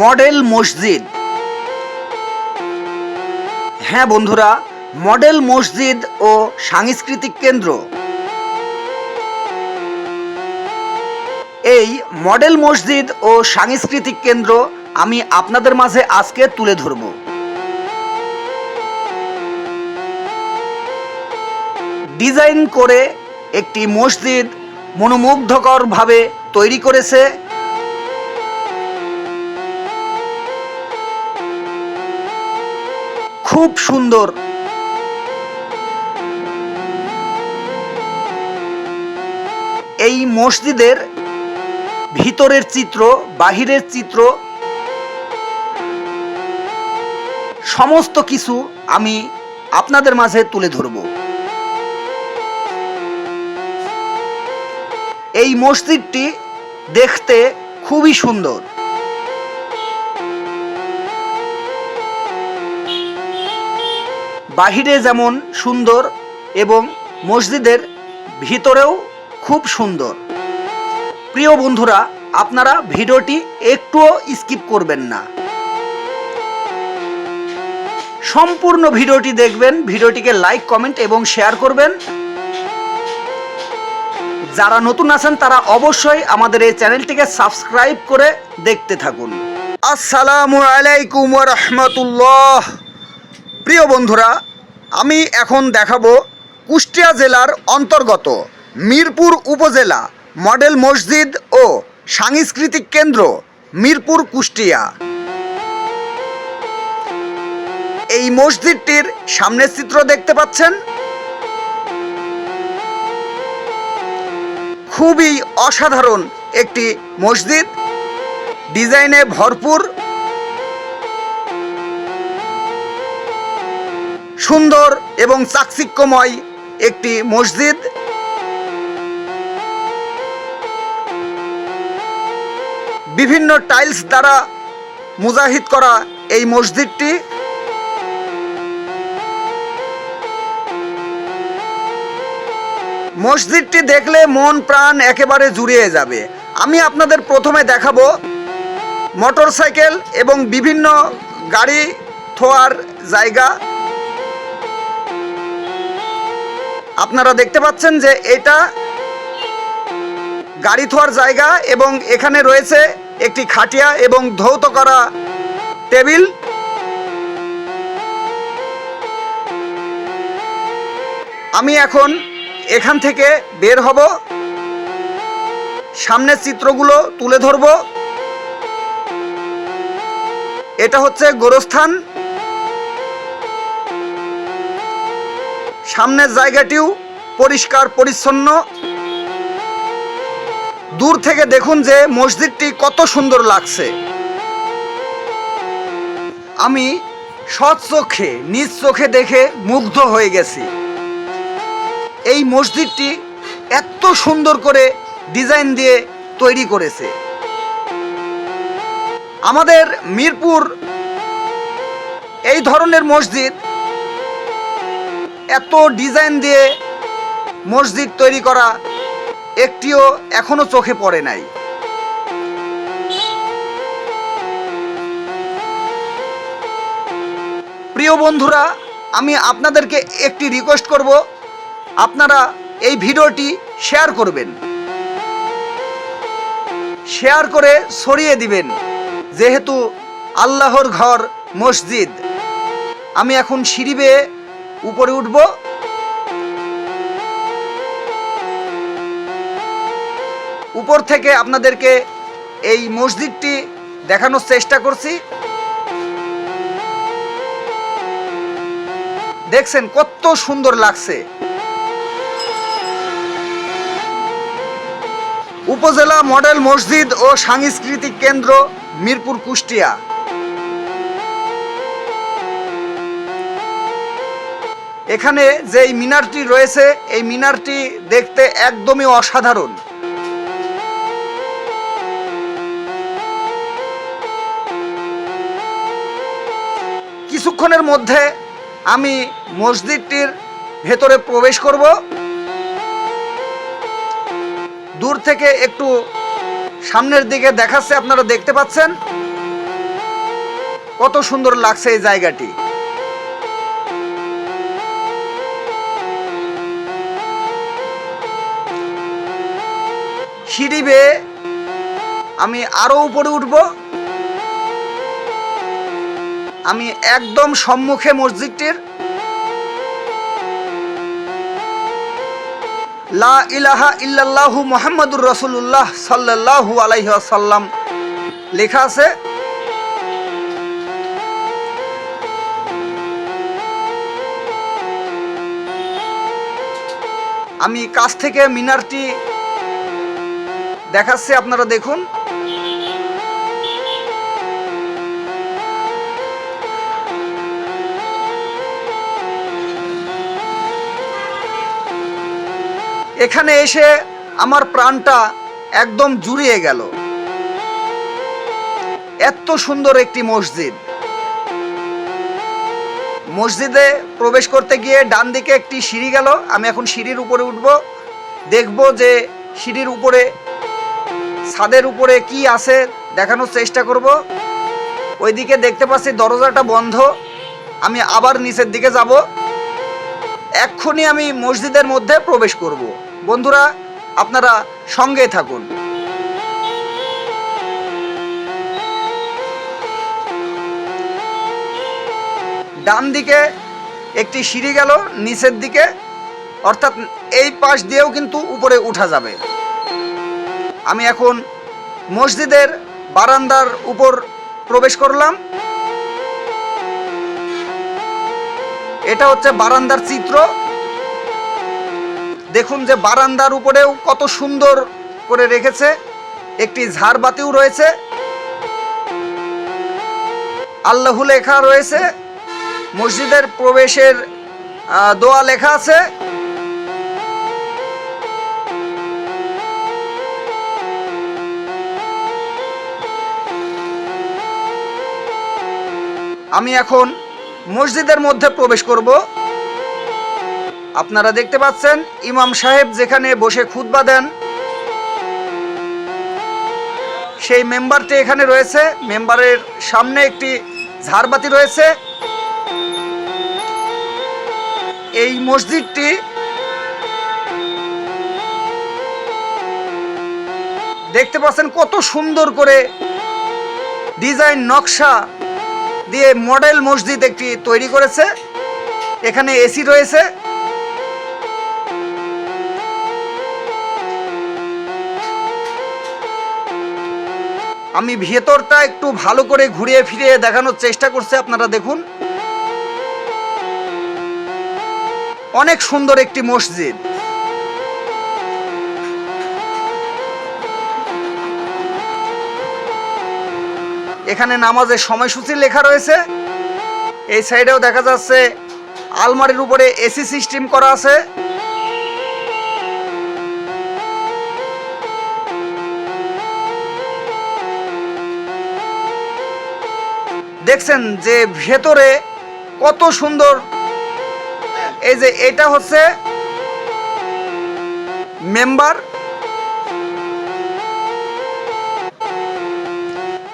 Model মসজিদ। হ্যাঁ বন্ধুরা, মডেল মসজিদ ও সাংস্কৃতিক কেন্দ্র। এই মডেল মসজিদ ও সাংস্কৃতিক কেন্দ্র আমি আপনাদের মাঝে আজকে তুলে ধরব। ডিজাইন করে একটি মসজিদ মনোমুগ্ধকরভাবে তৈরি করেছে খুব সুন্দর। এই মসজিদের ভিতরের চিত্র, বাহিরের চিত্র, সমস্ত কিছু আমি আপনাদের মাঝে তুলে ধরব। এই মসজিদটি দেখতে খুবই সুন্দর। বাহিরে যেমন সুন্দর এবং মসজিদের ভিতরেও খুব সুন্দর। প্রিয় বন্ধুরা, আপনারা ভিডিওটি একটুও স্কিপ করবেন না। সম্পূর্ণ ভিডিওটি দেখবেন, ভিডিওটিকে লাইক, কমেন্ট এবং শেয়ার করবেন। যারা নতুন আছেন, তারা অবশ্যই আমাদের এই চ্যানেলটিকে সাবস্ক্রাইব করে দেখতে থাকুন। আসসালামু আলাইকুম রহমতুল্লাহ। প্রিয় বন্ধুরা, আমি এখন দেখাবো কুষ্টিয়া জেলার অন্তর্গত মিরপুর উপজেলা মডেল মসজিদ ও সাংস্কৃতিক কেন্দ্র মিরপুর, কুষ্টিয়া। এই মসজিদটির সামনের চিত্র দেখতে পাচ্ছেন? খুবই অসাধারণ একটি মসজিদ। ডিজাইনে ভরপুর সুন্দর এবং চাকচিক্যময় একটি মসজিদ। বিভিন্ন টাইলস দ্বারা মুজাহিদ করা এই মসজিদটি। মসজিদটি দেখলে মন প্রাণ একেবারে জুড়িয়ে যাবে। আমি আপনাদের প্রথমে দেখাবো মোটরসাইকেল এবং বিভিন্ন গাড়ি থোয়ার জায়গা। আপনারা দেখতে পাচ্ছেন যে এটা গাড়ি থোয়ার জায়গা এবং এখানে রয়েছে একটি খাটিয়া এবং ধৌত করা টেবিল। আমি এখন এখান থেকে বের হব। সামনের চিত্রগুলো তুলে ধরব। এটা হচ্ছে গোরস্থান। সামনের জায়গাটিও পরিষ্কার, পরিচ্ছন্ন। দূর থেকে দেখুন যে মসজিদটি কত সুন্দর লাগছে। আমি সৎ চোখে, নিজ চোখে দেখে মুগ্ধ হয়ে গেছি। এই মসজিদটি এত সুন্দর করে ডিজাইন দিয়ে তৈরি করেছে। আমাদের মিরপুর এই ধরনের মসজিদ এত ডিজাইন দিয়ে মসজিদ তৈরি করা একটিও এখনও চোখে পড়ে নাই। প্রিয় বন্ধুরা, আমি আপনাদেরকে একটি রিকোয়েস্ট করব। আপনারা এই ভিডিওটি শেয়ার করবেন। শেয়ার করে ছড়িয়ে দিবেন, যেহেতু আল্লাহর ঘর মসজিদ। আমি এখন সিঁড়ি বেয়ে উপরে উঠব। উপর থেকে আপনাদেরকে এই মসজিদটি দেখানোর চেষ্টা করছি। দেখছেন কত সুন্দর লাগছে। উপজেলা মডেল মসজিদ ও সাংস্কৃতিক কেন্দ্র মিরপুর কুষ্টিয়া। এখানে যে এই মিনারটি রয়েছে, এই মিনারটি দেখতে একদমই অসাধারণ। কিছুক্ষণের মধ্যে আমি মসজিদটির ভেতরে প্রবেশ করব। দূর থেকে একটু সামনের দিকে দেখাচ্ছে, আপনারা দেখতে পাচ্ছেন। কত সুন্দর লাগছে এই জায়গাটি। সিঁড়ি বেয়ে আমি আরও উপরে উঠব। আমি একদম সম্মুখে মসজিদটির লা ইলাহা ইল্লাল্লাহু মুহাম্মাদুর রাসূলুল্লাহ সাল্লাল্লাহু আলাইহি ওয়াসাল্লাম লেখা আছে, আমি কাছ থেকে মিনারটি দেখাচ্ছি, আপনারা দেখুন। এখানে এসে আমার প্রাণটা একদম জুড়িয়ে গেল। এত সুন্দর একটি মসজিদ। মসজিদে প্রবেশ করতে গিয়ে ডান দিকে একটি সিঁড়ি গেল। আমি এখন সিঁড়ির উপরে উঠব। দেখব যে সিঁড়ির উপরে ছাদের উপরে কি আছে দেখানোর চেষ্টা করব। ওইদিকে দেখতে পাচ্ছি দরজাটা বন্ধ। আমি আবার নিচের দিকে যাব। এক্ষুনি আমি মসজিদের মধ্যে প্রবেশ করব। বন্ধুরা, আপনারা সঙ্গে থাকুন। ডান দিকে একটি সিঁড়ি গেল, নিচের দিকে। অর্থাৎ এই পাশ দিয়েও কিন্তু উপরে উঠা যাবে। আমি এখন মসজিদের বারান্দার উপর প্রবেশ করলাম। এটা হচ্ছে বারান্দার চিত্র। দেখুন যে বারান্দার উপরেও কত সুন্দর করে রেখেছে। একটি ঝাড়বাতিও রয়েছে। আল্লাহু লেখা রয়েছে। মসজিদের প্রবেশের দোয়া লেখা আছে। আমি এখন মসজিদের মধ্যে প্রবেশ করব। আপনারা দেখতে পাচ্ছেন ইমাম সাহেব যেখানে বসে খুতবা দেন, সেই মেম্বারটি এখানে রয়েছে। মেম্বারের সামনে একটি ঝাড়বাতি রয়েছে। এই মসজিদটি দেখতে পাচ্ছেন কত সুন্দর করে ডিজাইন নকশা দিয়ে মডেল মসজিদ একটি তৈরি করেছে। এখানে এসি রয়েছে। আমি ভেতরটা একটু ভালো করে ঘুরিয়ে ফিরিয়ে দেখানোর চেষ্টা করছি, আপনারা দেখুন। অনেক সুন্দর একটি মসজিদ। এখানে নামাজের সময়সূচি লেখা রয়েছে। এই সাইডেও দেখা যাচ্ছে আলমারির উপরে এসি সিস্টেম করা আছে। দেখছেন যে ভেতরে কত সুন্দর। এই যে এটা হচ্ছে মেম্বার।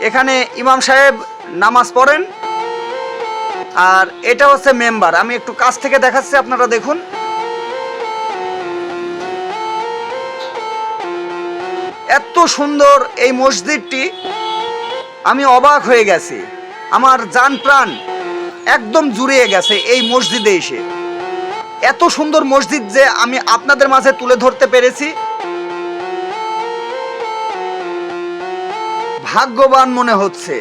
এখানে ইমাম সাহেব নামাজ পড়েন। আর এটা হচ্ছে মেম্বার। আমি একটু কাছ থেকে দেখাচ্ছি, আপনারা দেখুন। এত সুন্দর এই মসজিদটি, আমি অবাক হয়ে গেছি। আমার যান প্রাণ একদম জুড়িয়ে গেছে এই মসজিদে এসে। এত সুন্দর মসজিদ যে আমি আপনাদের মাঝে তুলে ধরতে পেরেছি। ভাগ্যবান মনে হচ্ছে।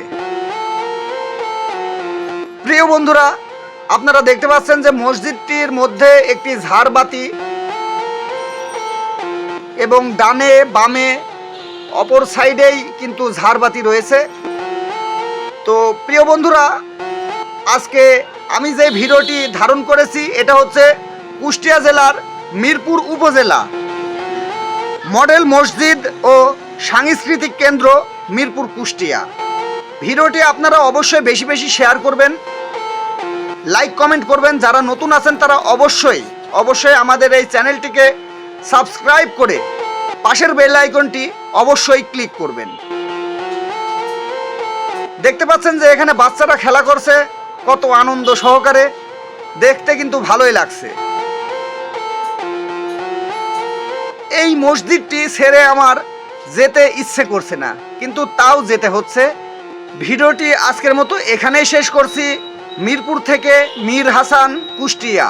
প্রিয় বন্ধুরা, আপনারা দেখতে পাচ্ছেন যে মসজিদটির মধ্যে একটি ঝাড়বাতি এবং ডানে বামে অপর সাইডেই কিন্তু ঝাড়বাতি রয়েছে। তো প্রিয় বন্ধুরা, আজকে আমি যে ভিডিওটি ধারণ করেছি, এটা হচ্ছে কুষ্টিয়া জেলার মিরপুর উপজেলা। মডেল মসজিদ ও সাংস্কৃতিক কেন্দ্র মিরপুর কুষ্টিয়া। ভিডিওটি আপনারা অবশ্যই বেশি বেশি শেয়ার করবেন, লাইক, কমেন্ট করবেন। যারা নতুন আছেন তারা অবশ্যই অবশ্যই আমাদের এই চ্যানেলটিকে সাবস্ক্রাইব করে পাশের বেল আইকনটি অবশ্যই ক্লিক করবেন। দেখতে পাচ্ছেন যে এখানে বাচ্চারা খেলা করছে, কত আনন্দ সহকারে। দেখতে কিন্তু ভালোই লাগছে। এই মসজিদটি ছেড়ে আমার যেতে ইচ্ছে করছে না, কিন্তু তাও যেতে হচ্ছে। ভিডিওটি আজকের মতো এখানেই শেষ করছি। মিরপুর থেকে মীর হাসান, কুষ্টিয়া।